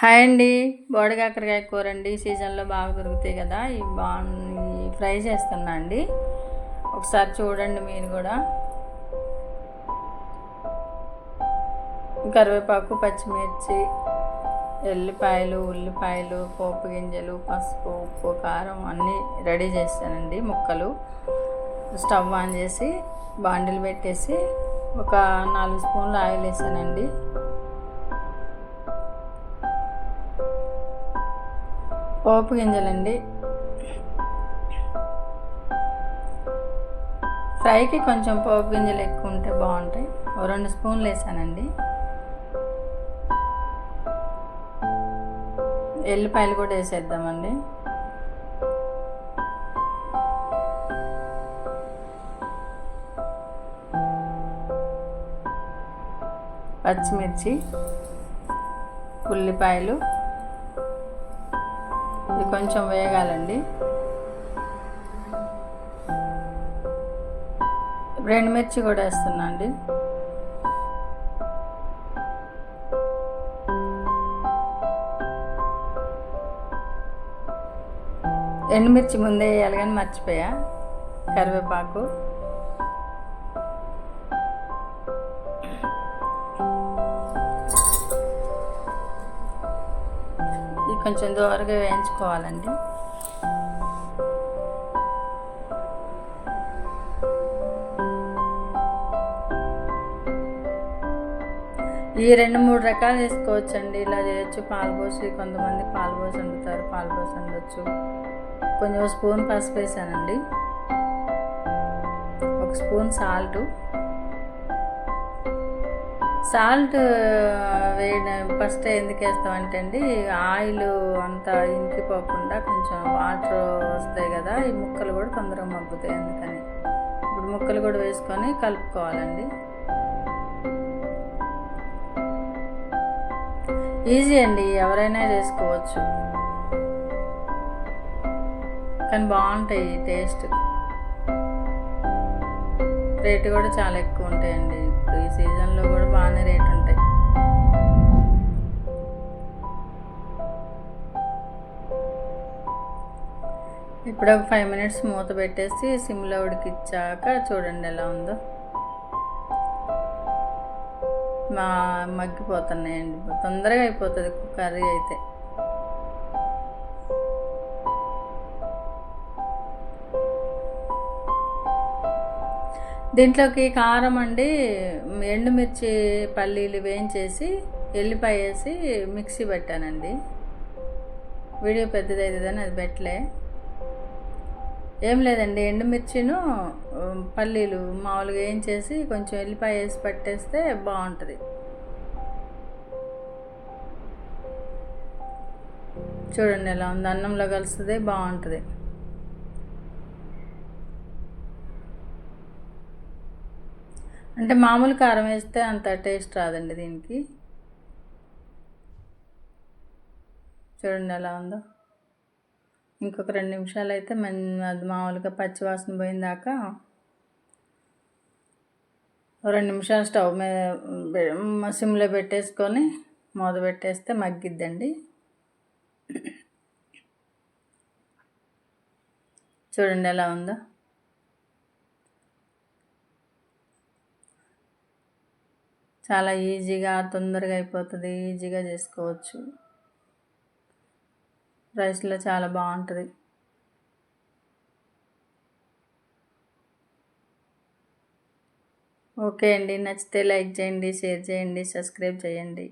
Hi అండి. బోడగాకరకాయ కూర అండి సీజన్లో బాగా దొరుకుతాయి కదా. ఈ బా ఈ ఫ్రై చేస్తున్నా అండి. ఒకసారి చూడండి మీరు కూడా. కరివేపాకు పచ్చిమిర్చి ఎల్లిపాయలు ఉల్లిపాయలు పోపు గింజలు పసుపు ఉప్పు కారం అన్నీ రెడీ చేస్తానండి ముక్కలు స్టవ్ ఆన్ చేసి బాండిల్ పెట్టేసి ఒక నాలుగు స్పూన్లు ఆయిల్ వేసానండి పోపు గింజలండి ఫ్రైకి కొంచెం పోపు గింజలు ఎక్కువ ఉంటే బాగుంటాయి. ఓ రెండు స్పూన్లు వేసానండి. ఎల్లిపాయలు కూడా వేసేద్దామండి. పచ్చిమిర్చి ఉల్లిపాయలు ఇది కొంచెం వేగాలండి. రెండు మిర్చి కూడా వేస్తున్నా అండి. ఎండుమిర్చి ముందే వేయాలి కానీ మర్చిపోయా. కరివేపాకు. కొంచెం దూరగా వేయించుకోవాలండి. ఈ రెండు మూడు రకాలు వేసుకోవచ్చండి. ఇలా చేయొచ్చు పాలపోసి కొంతమంది పాలపోసి వండుతారు పాలపోసి వండొచ్చు. కొంచెం స్పూన్ పసుపు వేసానండి. ఒక స్పూన్ సాల్ట్. సాల్ట్ వేయడం ఫస్ట్ ఎందుకు వేస్తామంటే అండి ఆయిల్ అంతా ఇంకిపోకుండా కొంచెం వాటర్ వస్తాయి కదా ఈ ముక్కలు కూడా తొందరగా మగ్గుతాయి అందుకని. ఇప్పుడు ముక్కలు కూడా వేసుకొని కలుపుకోవాలండి. ఈజీ అండి ఎవరైనా చేసుకోవచ్చు. కానీ బాగుంటాయి టేస్ట్. రేటు కూడా చాలా ఎక్కువ ఉంటాయండి. ఇప్పుడు ఈ సీజన్లో కూడా బాగానే రేట్ ఉంటాయి. ఇప్పుడు ఒక ఫైవ్ మినిట్స్ మూత పెట్టేసి సిమ్లో ఉడికిచ్చాక చూడండి ఎలా ఉందో. మా మగ్గిపోతున్నాయండి. తొందరగా అయిపోతుంది కర్రీ అయితే. దీంట్లోకి కారం అండి ఎండుమిర్చి పల్లీలు వేయించేసి ఎల్లిపాయ వేసి మిక్సీ పెట్టానండి. వీడియో పెద్దది అది పెట్టలే. ఏం లేదండి ఎండుమిర్చిను పల్లీలు మామూలుగా వేయించేసి కొంచెం ఎల్లిపాయ వేసి పట్టేస్తే బాగుంటుంది. చూడండి ఎలా ఉంది అన్నంలో కలుస్తుంది బాగుంటుంది. అంటే మామూలు కారం వేస్తే అంత టేస్ట్ రాదండి దీనికి. చూడండి ఎలా ఉందో. ఇంకొక రెండు నిమిషాలు అయితే అది మామూలుగా పచ్చివాసన పోయిన దాకా రెండు నిమిషాలు స్టవ్ మీద సిమ్లో పెట్టేసుకొని మూత పెట్టేస్తే మగ్గిద్దండి. చూడండి ఎలా ఉందో. చాలా ఈజీగా తొందరగా అయిపోతుంది. ఈజీగా చేసుకోవచ్చు. రైస్లో చాలా బాగుంటుంది ఓకే అండి. నచ్చితే లైక్ చేయండి షేర్ చేయండి సబ్స్క్రైబ్ చేయండి.